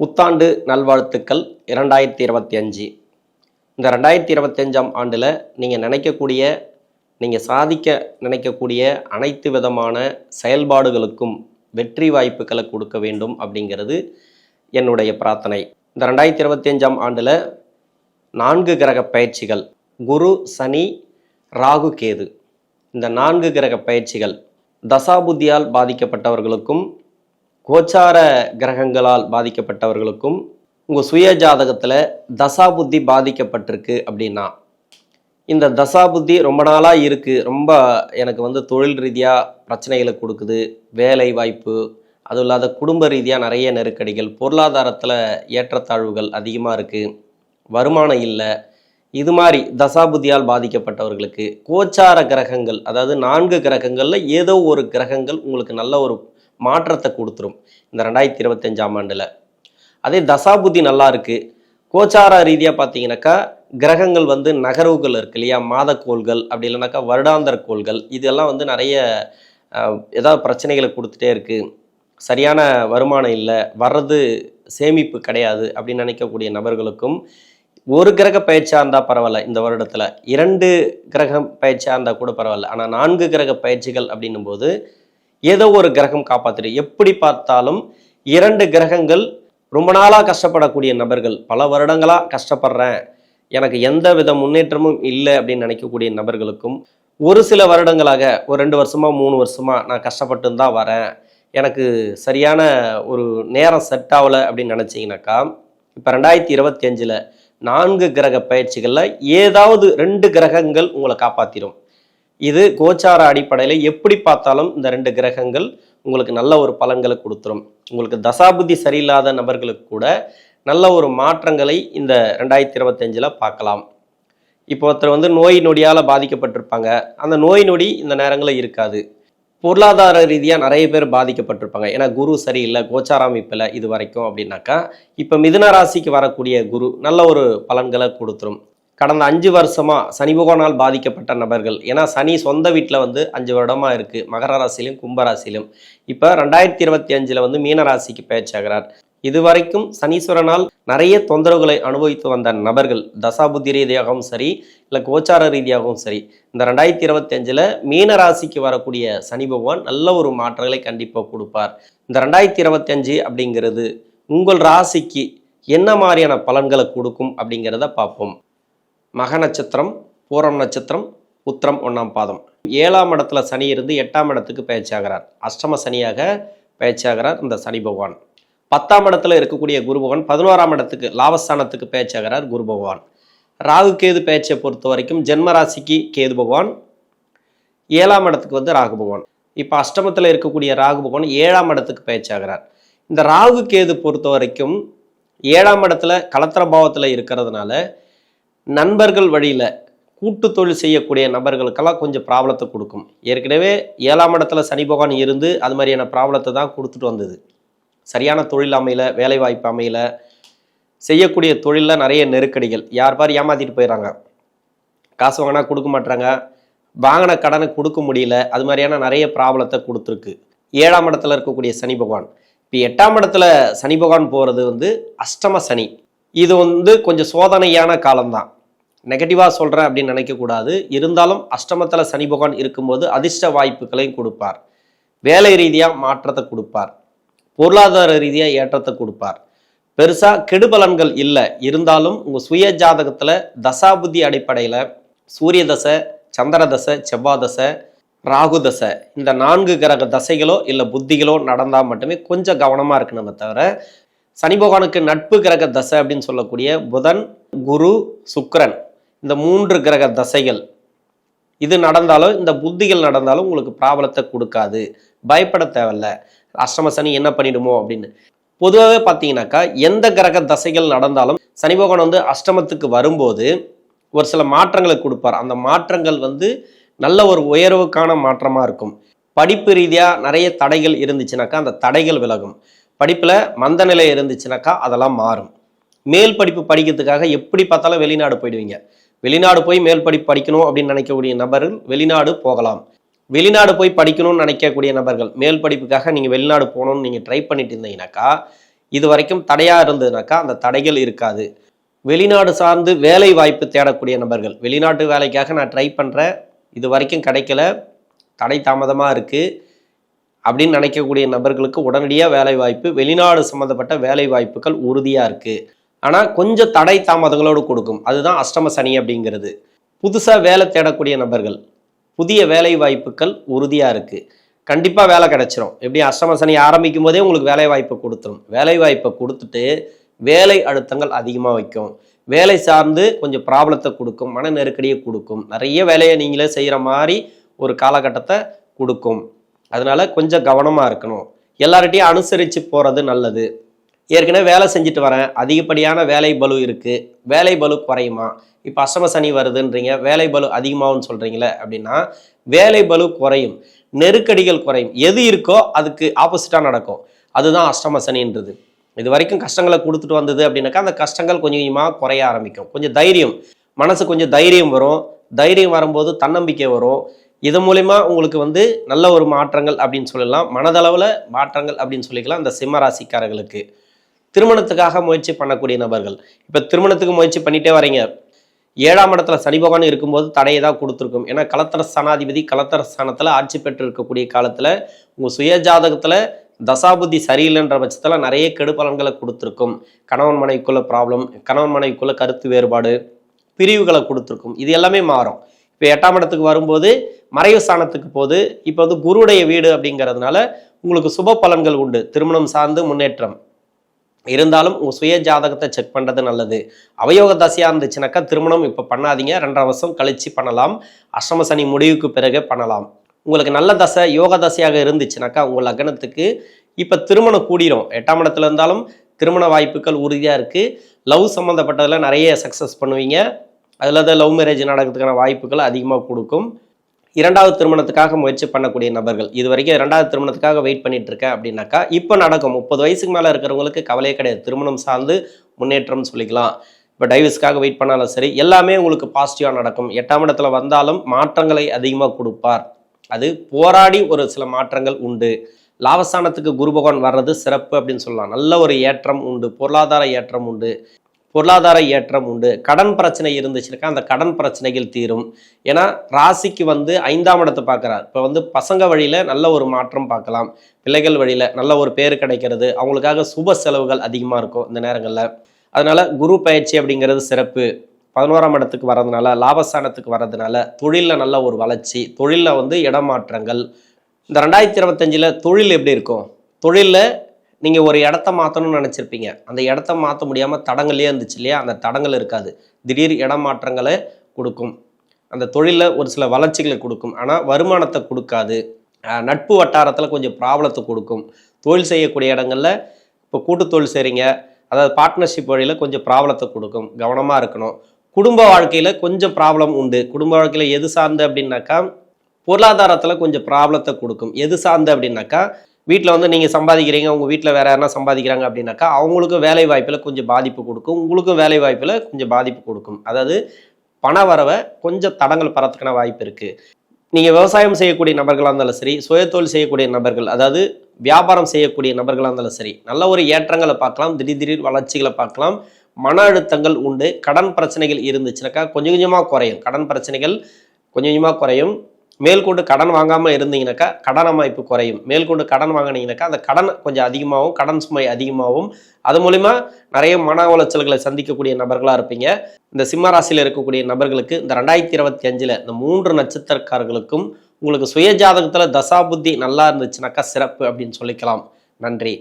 புத்தாண்டு நல்வாழ்த்துக்கள் இரண்டாயிரத்தி இருபத்தி அஞ்சு. இந்த ரெண்டாயிரத்தி இருபத்தஞ்சாம் ஆண்டில் நீங்கள் நினைக்கக்கூடிய நீங்கள் சாதிக்க நினைக்கக்கூடிய அனைத்து விதமான செயல்பாடுகளுக்கும் வெற்றி வாய்ப்புகளை கொடுக்க வேண்டும் அப்படிங்கிறது என்னுடைய பிரார்த்தனை. இந்த ரெண்டாயிரத்தி இருபத்தஞ்சாம் ஆண்டில் நான்கு கிரக பயிற்சிகள் குரு சனி ராகு கேது. இந்த நான்கு கிரக பயிற்சிகள் தசாபுத்தியால் பாதிக்கப்பட்டவர்களுக்கும் கோச்சார கிரகங்களால் பாதிக்கப்பட்டவர்களுக்கும் உங்கள் சுய ஜாதகத்தில் தசாபுத்தி பாதிக்கப்பட்டிருக்கு அப்படின்னா இந்த தசாபுத்தி ரொம்ப நாளாக இருக்குது ரொம்ப எனக்கு வந்து தொழில் ரீதியாக பிரச்சனைகளை கொடுக்குது. வேலை வாய்ப்பு அதுவும் இல்லாத குடும்ப ரீதியாக நிறைய நெருக்கடிகள் பொருளாதாரத்தில் ஏற்றத்தாழ்வுகள் அதிகமாக இருக்குது வருமானம் இல்லை. இது மாதிரி தசாபுத்தியால் பாதிக்கப்பட்டவர்களுக்கு கோச்சார கிரகங்கள் அதாவது நான்கு கிரகங்களில் ஏதோ ஒரு கிரகங்கள் உங்களுக்கு நல்ல ஒரு மாற்றத்தை கொடுத்துரும் இந்த ரெண்டாயிரத்தி இருபத்தஞ்சாம் ஆண்டில். அதே தசாபுத்தி நல்லா இருக்குது கோச்சார ரீதியாக பார்த்தீங்கன்னாக்கா கிரகங்கள் வந்து நகர்வுகள் இருக்கு இல்லையா? மாதக்கோள்கள் அப்படி இல்லைனாக்கா வருடாந்தர கோள்கள் இதெல்லாம் வந்து நிறைய ஏதாவது பிரச்சனைகளை கொடுத்துட்டே இருக்குது சரியான வருமானம் இல்லை வர்றது சேமிப்பு கிடையாது அப்படின்னு நினைக்கக்கூடிய நபர்களுக்கும் ஒரு கிரக பயிற்சியாக இருந்தால் பரவாயில்ல இந்த வருடத்தில். இரண்டு கிரகம் பயிற்சியாக இருந்தால் கூட பரவாயில்ல. ஆனால் நான்கு கிரக பயிற்சிகள் அப்படின்னும் போது ஏதோ ஒரு கிரகம் காப்பாற்றிடு எப்படி பார்த்தாலும் இரண்டு கிரகங்கள் ரொம்ப நாளாக கஷ்டப்படக்கூடிய நபர்கள். பல வருடங்களாக கஷ்டப்படுறேன். எனக்கு எந்த வித முன்னேற்றமும் இல்லை அப்படின்னு நினைக்கக்கூடிய நபர்களுக்கும் ஒரு சில வருடங்களாக ஒரு ரெண்டு வருஷமா மூணு வருஷமா நான் கஷ்டப்பட்டு தான் வரேன். எனக்கு சரியான ஒரு நேரம் செட் ஆகலை அப்படின்னு நினச்சிங்கனாக்கா இப்போ ரெண்டாயிரத்தி இருபத்தி அஞ்சில் நான்கு கிரக பயிற்சிகளில் ஏதாவது ரெண்டு கிரகங்கள் உங்களை காப்பாற்றிடும் இது கோச்சார அடிப்படையில் எப்படி பார்த்தாலும் இந்த ரெண்டு கிரகங்கள் உங்களுக்கு நல்ல ஒரு பலன்களை கொடுத்துரும். உங்களுக்கு தசாபுத்தி சரியில்லாத நபர்களுக்கு கூட நல்ல ஒரு மாற்றங்களை இந்த ரெண்டாயிரத்தி இருபத்தஞ்சில் பார்க்கலாம். இப்போ ஒருத்தர் வந்து நோய் நொடியால் பாதிக்கப்பட்டிருப்பாங்க. அந்த நோய் நொடி இந்த நேரங்களில் இருக்காது. பொருளாதார ரீதியாக நிறைய பேர் பாதிக்கப்பட்டிருப்பாங்க. ஏன்னா குரு சரியில்லை கோச்சார அமைப்பில் இது வரைக்கும் அப்படின்னாக்கா இப்போ மிதுன ராசிக்கு வரக்கூடிய குரு நல்ல ஒரு பலன்களை கொடுத்துரும். கடந்த அஞ்சு வருஷமாக சனி பகவானால் பாதிக்கப்பட்ட நபர்கள். ஏன்னா சனி சொந்த வீட்டில் வந்து அஞ்சு வருடமாக இருக்குது மகர ராசியிலும் கும்பராசிலும் இப்போ ரெண்டாயிரத்தி இருபத்தி அஞ்சில் வந்து மீனராசிக்கு பேச்சாகிறார் இதுவரைக்கும் சனீஸ்வரனால் நிறைய தொந்தரவுகளை அனுபவித்து வந்த நபர்கள் தசாபுத்தி ரீதியாகவும் சரி இல்லை கோச்சார ரீதியாகவும் சரி இந்த ரெண்டாயிரத்தி இருபத்தி அஞ்சில் மீன ராசிக்கு வரக்கூடிய சனி பகவான் நல்ல ஒரு மாற்றங்களை கண்டிப்பாக கொடுப்பார். இந்த ரெண்டாயிரத்தி இருபத்தி அஞ்சு அப்படிங்கிறது உங்கள் ராசிக்கு என்ன மாதிரியான பலன்களை கொடுக்கும் அப்படிங்கிறத பார்ப்போம். மக நட்சத்திரம் பூரம் நட்சத்திரம் உத்திரம் ஒன்றாம் பாதம். ஏழாம் இடத்துல சனி இருந்து எட்டாம் இடத்துக்கு பயிற்சியாகிறார் அஷ்டம சனியாக பயிற்சியாகிறார் இந்த சனி பகவான். பத்தாம் இடத்துல இருக்கக்கூடிய குரு பகவான் பதினோராம் இடத்துக்கு லாபஸ்தானத்துக்கு பயிற்சியாகிறார் குரு பகவான். ராகு கேது பயிற்சியை பொறுத்த வரைக்கும் ஜென்ம ராசிக்கு கேது பகவான் ஏழாம் இடத்துக்கு வந்து ராகு பகவான். இப்போ அஷ்டமத்தில் இருக்கக்கூடிய ராகு பகவான் ஏழாம் இடத்துக்கு பயிற்சியாகிறார் இந்த ராகு கேது பொறுத்த வரைக்கும் ஏழாம் இடத்துல கலத்திர பாவத்தில் இருக்கிறதுனால நண்பர்கள் வழியில் கூட்டு தொழில் செய்யக்கூடிய நபர்களுக்கெல்லாம் கொஞ்சம் ப்ராப்ளத்தை கொடுக்கும். ஏற்கனவே ஏழாம் இடத்துல சனி பகவான் இருந்து அது மாதிரியான ப்ராப்ளத்தை தான் கொடுத்துட்டு வந்தது. சரியான தொழில் அமையல வேலை வாய்ப்பு அமையல செய்யக்கூடிய தொழிலில் நிறைய நெருக்கடிகள். யார் பார் ஏமாத்திட்டு போயிடுறாங்க காசு வாங்கினா கொடுக்க மாட்றாங்க. வாங்கின கடனை கொடுக்க முடியல. அது மாதிரியான நிறைய ப்ராப்ளத்தை கொடுத்துருக்கு. ஏழாம் இடத்துல இருக்கக்கூடிய சனி பகவான். இப்போ எட்டாம் இடத்துல சனி பகவான் போகிறது வந்து அஷ்டம சனி. இது வந்து கொஞ்சம் சோதனையான காலம்தான். நெகட்டிவாக சொல்கிறேன் அப்படின்னு நினைக்கக்கூடாது. இருந்தாலும் அஷ்டமத்தில் சனி பகவான் இருக்கும்போது அதிர்ஷ்ட வாய்ப்புகளையும் கொடுப்பார். வேலை ரீதியாக மாற்றத்தை கொடுப்பார். பொருளாதார ரீதியாக ஏற்றத்தை கொடுப்பார். பெருசாக கெடுபலன்கள் இல்லை. இருந்தாலும் உங்கள் சுய ஜாதகத்தில் தசாபுத்தி அடிப்படையில் சூரிய தசை சந்திர தசை செவ்வாய் தசை ராகு தசை இந்த நான்கு கிரக தசைகளோ இல்லை புத்திகளோ நடந்தால் மட்டுமே கொஞ்சம் கவனமாக இருக்கணுமே தவிர சனி பகவானுக்கு நட்பு கிரக தசை அப்படின்னு சொல்லக்கூடிய புதன் குரு சுக்கரன் இந்த மூன்று கிரக தசைகள் இது நடந்தாலும் இந்த புத்திகள் நடந்தாலும் உங்களுக்கு ப்ராபலத்தை கொடுக்காது. பயப்பட தேவையில்ல. அஷ்டம சனி என்ன பண்ணிடுமோ அப்படின்னு. பொதுவாகவே பார்த்தீங்கன்னாக்கா எந்த கிரக தசைகள் நடந்தாலும் சனி பகவான் வந்து அஷ்டமத்துக்கு வரும்போது ஒரு சில மாற்றங்களை கொடுப்பார். அந்த மாற்றங்கள் வந்து நல்ல ஒரு உயர்வுக்கான மாற்றமாக இருக்கும். படிப்பு ரீதியாக நிறைய தடைகள் இருந்துச்சுனாக்கா அந்த தடைகள் விலகும். படிப்பில் மந்த நிலை இருந்துச்சுனாக்கா அதெல்லாம் மாறும். மேல் படிப்பு படிக்கிறதுக்காக எப்படி பார்த்தாலும் வெளிநாடு போயிடுவீங்க. வெளிநாடு போய் மேல் படிப்பு படிக்கணும் அப்படின்னு நினைக்கக்கூடிய நபர்கள் வெளிநாடு போகலாம். வெளிநாடு போய் படிக்கணும்னு நினைக்கக்கூடிய நபர்கள் மேல் படிப்புக்காக நீங்கள் வெளிநாடு போகணும்னு நீங்கள் ட்ரை பண்ணிட்டு இருந்தீங்கன்னாக்கா இது வரைக்கும் தடையாக இருந்ததுனாக்கா அந்த தடைகள் இருக்காது. வெளிநாடு சார்ந்து வேலை வாய்ப்பு தேடக்கூடிய நபர்கள் வெளிநாட்டு வேலைக்காக நான் ட்ரை பண்ணுறேன் இது வரைக்கும் கிடைக்கல தடை தாமதமாக இருக்குது அப்படின்னு நினைக்கக்கூடிய நபர்களுக்கு உடனடியாக வேலை வாய்ப்பு வெளிநாடு சம்மந்தப்பட்ட வேலை வாய்ப்புகள் உறுதியாக இருக்குது ஆனால் கொஞ்சம் தடை தாமதங்களோடு கொடுக்கும். அதுதான் அஷ்டம சனி அப்படிங்கிறது. புதுசாக வேலை தேடக்கூடிய நபர்கள் புதிய வேலை வாய்ப்புகள் உறுதியாக இருக்குது கண்டிப்பாக வேலை கிடைச்சிரும். எப்படி அஷ்டம சனி ஆரம்பிக்கும் போதே உங்களுக்கு வேலை வாய்ப்பை கொடுத்துரும். வேலை வாய்ப்பை கொடுத்துட்டு வேலை அழுத்தங்கள் அதிகமாக வைக்கும். வேலை சார்ந்து கொஞ்சம் ப்ராப்ளத்தை கொடுக்கும். மன நெருக்கடியை கொடுக்கும். நிறைய வேலையை நீங்களே செய்கிற மாதிரி ஒரு காலகட்டத்தை கொடுக்கும். அதனால் கொஞ்சம் கவனமாக இருக்கணும். எல்லார்ட்டையும் அனுசரித்து போகிறது நல்லது. ஏற்கனவே வேலை செஞ்சுட்டு வரேன். அதிகப்படியான வேலை பலு இருக்குது வேலை பலு குறையுமா? இப்போ அஷ்டம சனி வருதுன்றீங்க. வேலை பலு அதிகமாகும்னு சொல்கிறீங்களே அப்படின்னா வேலை பலு குறையும். நெருக்கடிகள் குறையும். எது இருக்கோ அதுக்கு ஆப்போசிட்டாக நடக்கும். அதுதான் அஷ்டம சனின்றது. இது வரைக்கும் கஷ்டங்களை கொடுத்துட்டு வந்தது அப்படின்னாக்கா அந்த கஷ்டங்கள் கொஞ்சம் கொஞ்சமாக குறைய ஆரம்பிக்கும். கொஞ்சம் தைரியம். மனசு கொஞ்சம் தைரியம் வரும். தைரியம் வரும்போது தன்னம்பிக்கை வரும். இது மூலயமா உங்களுக்கு வந்து நல்ல ஒரு மாற்றங்கள் அப்படின்னு சொல்லலாம். மனதளவில் மாற்றங்கள் அப்படின்னு சொல்லிக்கலாம். அந்த சிம்ம ராசிக்காரர்களுக்கு. திருமணத்துக்காக முயற்சி பண்ணக்கூடிய நபர்கள். இப்போ திருமணத்துக்கு முயற்சி பண்ணிட்டே வரீங்க ஏழாம் இடத்துல சனி பகவான் இருக்கும்போது தடையை தான் கொடுத்துருக்கும். ஏன்னா கலத்தர ஸ்தானாதிபதி கலத்தர ஸ்தானத்தில் ஆட்சி பெற்று இருக்கக்கூடிய காலத்தில் உங்கள் சுய ஜாதகத்தில் தசாபுத்தி சரியில்லைன்ற பட்சத்தில் நிறைய கெடு பலன்களை கொடுத்துருக்கும். கணவன் மனைவிக்குள்ள ப்ராப்ளம் கணவன் மனைவிக்குள்ள கருத்து வேறுபாடு பிரிவுகளை கொடுத்துருக்கும். இது எல்லாமே மாறும். இப்போ எட்டாம் இடத்துக்கு வரும்போது மறைவு ஸ்தானத்துக்கு போது இப்போ வந்து குருடைய வீடு அப்படிங்கிறதுனால உங்களுக்கு சுப பலன்கள் உண்டு. திருமணம் சார்ந்து முன்னேற்றம். இருந்தாலும் உங்கள் சுய ஜாதகத்தை செக் பண்ணுறது நல்லது. அவயோக தசையாக இருந்துச்சுனாக்கா திருமணம் இப்போ பண்ணாதீங்க. ரெண்டரை வருஷம் கழிச்சு பண்ணலாம். அஷ்டம சனி முடிவுக்கு பிறகு பண்ணலாம். உங்களுக்கு நல்ல தசை யோக தசையாக இருந்துச்சுனாக்கா உங்கள் லக்னத்துக்கு இப்போ திருமணம் கூடிரும். எட்டாம் இடத்துல இருந்தாலும் திருமண வாய்ப்புகள் உறுதியாக இருக்குது லவ் சம்மந்தப்பட்டதில் நிறைய சக்ஸஸ் பண்ணுவீங்க. அதில் தான் லவ் மேரேஜ் நடக்கிறதுக்கான வாய்ப்புகள் அதிகமாக கொடுக்கும். இரண்டாவது திருமணத்துக்காக முயற்சி பண்ணக்கூடிய நபர்கள். இது வரைக்கும் இரண்டாவது திருமணத்துக்காக வெயிட் பண்ணிட்டு இருக்கேன் அப்படின்னாக்கா இப்போ நடக்கும். முப்பது வயசுக்கு மேலே இருக்கிறவங்களுக்கு கவலையே கிடையாது. திருமணம் சார்ந்து முன்னேற்றம் சொல்லிக்கலாம். இப்போ டைவர்ஸ்க்காக வெயிட் பண்ணாலும் சரி எல்லாமே உங்களுக்கு பாசிட்டிவாக நடக்கும். எட்டாம் இடத்துல வந்தாலும் மாற்றங்களை அதிகமாக கொடுப்பார். அது போராடி ஒரு சில மாற்றங்கள் உண்டு. லாபஸ்தானத்துக்கு குரு பகவான் வர்றது சிறப்பு அப்படின்னு சொல்லலாம். நல்ல ஒரு ஏற்றம் உண்டு. பொருளாதார ஏற்றம் உண்டு. பொருளாதார ஏற்றம் உண்டு. கடன் பிரச்சனை இருந்துச்சுனாக்கா அந்த கடன் பிரச்சனைகள் தீரும். ஏன்னா ராசிக்கு வந்து ஐந்தாம் இடத்தை பார்க்குறார். இப்போ வந்து பசங்க வழியில் நல்ல ஒரு மாற்றம் பார்க்கலாம். பிள்ளைகள் வழியில் நல்ல ஒரு பேர் கிடைக்கிறது. அவங்களுக்காக சுப செலவுகள் அதிகமாக இருக்கும் இந்த நேரங்களில். அதனால் குரு பயிற்சி அப்படிங்கிறது சிறப்பு. பதினோராம் இடத்துக்கு வர்றதுனால லாபஸ்தானத்துக்கு வர்றதுனால தொழிலில் நல்ல ஒரு வளர்ச்சி தொழிலில் வந்து இடமாற்றங்கள். இந்த ரெண்டாயிரத்தி இருபத்தஞ்சில் தொழில் எப்படி இருக்கும்? தொழிலில் நீங்கள் ஒரு இடத்த மாற்றணும்னு நினச்சிருப்பீங்க. அந்த இடத்த மாற்ற முடியாமல் தடங்கள்லேயே இருந்துச்சு இல்லையா? அந்த தடங்கள் இருக்காது. திடீர் இடமாற்றங்களை கொடுக்கும். அந்த தொழிலில் ஒரு சில வளர்ச்சிகளை கொடுக்கும். ஆனால் வருமானத்தை கொடுக்காது. நட்பு வட்டாரத்தில் கொஞ்சம் ப்ராப்ளத்தை கொடுக்கும். தொழில் செய்யக்கூடிய இடங்களில் இப்போ கூட்டு தொழில் செய்கிறீங்க அதாவது பார்ட்னர்ஷிப் வழியில் கொஞ்சம் ப்ராப்ளத்தை கொடுக்கும். கவனமாக இருக்கணும். குடும்ப வாழ்க்கையில் கொஞ்சம் ப்ராப்ளம் உண்டு. குடும்ப வாழ்க்கையில் எது சார்ந்து அப்படின்னாக்கா பொருளாதாரத்தில் கொஞ்சம் ப்ராப்ளத்தை கொடுக்கும். எது சார்ந்து அப்படின்னாக்கா வீட்டில் வந்து நீங்கள் சம்பாதிக்கிறீங்க உங்கள் வீட்டில் வேறு யாருன்னா சம்பாதிக்கிறாங்க அப்படின்னாக்கா அவங்களுக்கும் வேலை வாய்ப்பில் கொஞ்சம் பாதிப்பு கொடுக்கும். உங்களுக்கும் வேலை வாய்ப்பில் கொஞ்சம் பாதிப்பு கொடுக்கும். அதாவது பண வரவை கொஞ்சம் தடங்கள் பரத்துக்கான வாய்ப்பு இருக்குது நீங்கள் விவசாயம் செய்யக்கூடிய நபர்களாக இருந்தாலும் சரி சுயதொழில் செய்யக்கூடிய நபர்கள் அதாவது வியாபாரம் செய்யக்கூடிய நபர்களாக இருந்தாலும் சரி நல்ல ஒரு ஏற்றங்களை பார்க்கலாம் திடீர் திடீர் வளர்ச்சிகளை பார்க்கலாம். மன அழுத்தங்கள் உண்டு. கடன் பிரச்சனைகள் இருந்துச்சுனாக்கா கொஞ்சம் கொஞ்சமாக குறையும். கடன் பிரச்சனைகள் கொஞ்சம் கொஞ்சமாக குறையும். மேல்கொண்டு கடன் வாங்காமல் இருந்தீங்கன்னாக்கா கடன் அமைப்பு குறையும். மேல்கொண்டு கடன் வாங்கினீங்கனாக்கா அந்த கடன் கொஞ்சம் அதிகமாகவும் கடன் சுமை அதிகமாகவும் அது மூலிமா நிறைய மன உளைச்சல்களை சந்திக்கக்கூடிய நபர்களாக இருப்பீங்க. இந்த சிம்ம ராசியில் இருக்கக்கூடிய நபர்களுக்கு இந்த ரெண்டாயிரத்தி இருபத்தி அஞ்சில் இந்த மூன்று நட்சத்திரக்காரர்களுக்கும் உங்களுக்கு சுய ஜாதகத்தில் தசாபுத்தி நல்லா இருந்துச்சுனாக்கா சிறப்பு அப்படின்னு சொல்லிக்கலாம். நன்றி.